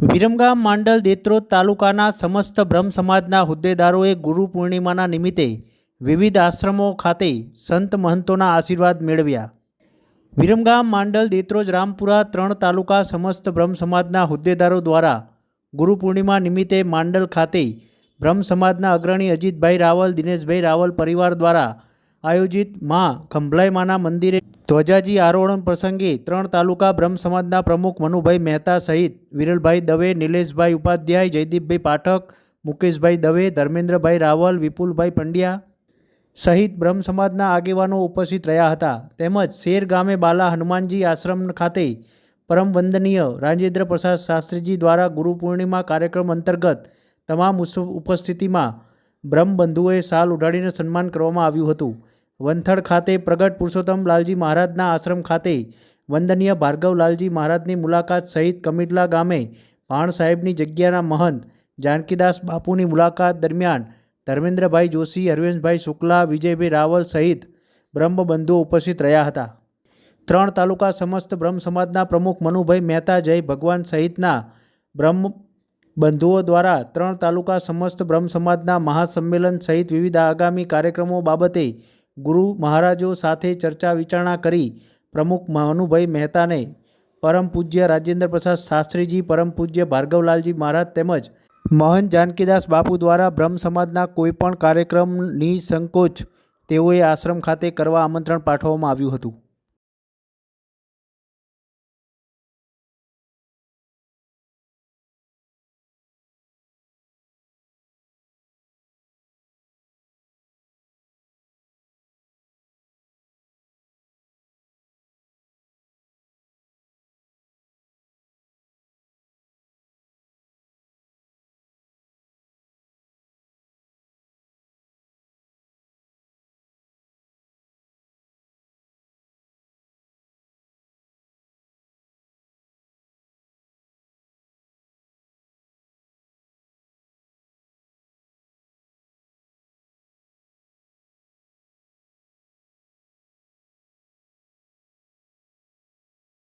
વિરમગામ માંડલ દેત્રોદ તાલુકાના સમસ્ત બ્રહ્મ સમાજના હોદ્દેદારોએ ગુરુ પૂર્ણિમાના નિમિત્તે વિવિધ આશ્રમો ખાતે સંત મહંતોના આશીર્વાદ મેળવ્યા. વિરમગામ માંડલ દેત્રોજ રામપુરા ત્રણ તાલુકા સમસ્ત બ્રહ્મ સમાજના હોદ્દેદારો દ્વારા ગુરુ પૂર્ણિમા નિમિત્તે માંડલ ખાતે બ્રહ્મ સમાજના અગ્રણી અજીતભાઈ રાવલ, દિનેશભાઈ રાવલ પરિવાર દ્વારા આયોજિતમાં ખંભલાઈ માના મંદિરે ધ્વજાજી આરોહણ પ્રસંગે ત્રણ તાલુકા બ્રહ્મ સમાજના પ્રમુખ મનુભાઈ મહેતા સહિત વિરલભાઈ દવે, નિલેશભાઈ ઉપાધ્યાય, જયદીપભાઈ પાઠક, મુકેશભાઈ દવે, ધર્મેન્દ્રભાઈ રાવલ, વિપુલભાઈ પંડ્યા સહિત બ્રહ્મ સમાજના આગેવાનો ઉપસ્થિત રહ્યા હતા. તેમજ શેર ગામે બાલા હનુમાનજી આશ્રમ ખાતે પરમ વંદનીય રાજેન્દ્ર પ્રસાદ શાસ્ત્રીજી દ્વારા ગુરુ પૂર્ણિમા કાર્યક્રમ અંતર્ગત તમામ ઉપસ્થિતિમાં બ્રહ્મબંધુઓએ સાલ ઉઢાડીને સન્માન કરવામાં આવ્યું હતું. વંથડ ખાતે પ્રગટ પુરુષોત્તમ લાલજી મહારાજના આશ્રમ ખાતે વંદનીય ભાર્ગવ લાલજી મહારાજની મુલાકાત સહિત કમિટલા ગામે ભાણ સાહેબની જગ્યાના મહંત જાનકીદાસ બાપુની મુલાકાત દરમિયાન ધર્મેન્દ્રભાઈ જોશી હરવેશભાઈ શુક્લા, વિજયભાઈ રાવલ સહિત બ્રહ્મબંધુઓ ઉપસ્થિત રહ્યા હતા. ત્રણ તાલુકા સમસ્ત બ્રહ્મ સમાજના પ્રમુખ મનુભાઈ મહેતા, જય ભગવાન સહિતના બ્રહ્મ બંધુઓ દ્વારા ત્રણ તાલુકા સમસ્ત બ્રહ્મ સમાજના મહાસંમેલન સહિત વિવિધ આગામી કાર્યક્રમો બાબતે ગુરુ મહારાજો સાથે ચર્ચા વિચારણા કરી પ્રમુખ મહાનુભાઈ મહેતાને પરમ પૂજ્ય રાજેન્દ્ર પ્રસાદ શાસ્ત્રીજી, પરમ પૂજ્ય ભાર્ગવલાલજી મહારાજ તેમજ મહંત જાનકીદાસ બાપુ દ્વારા બ્રહ્મ સમાજના કોઈપણ કાર્યક્રમની સંકોચ તેઓએ આશ્રમ ખાતે કરવા આમંત્રણ પાઠવવામાં આવ્યું હતું.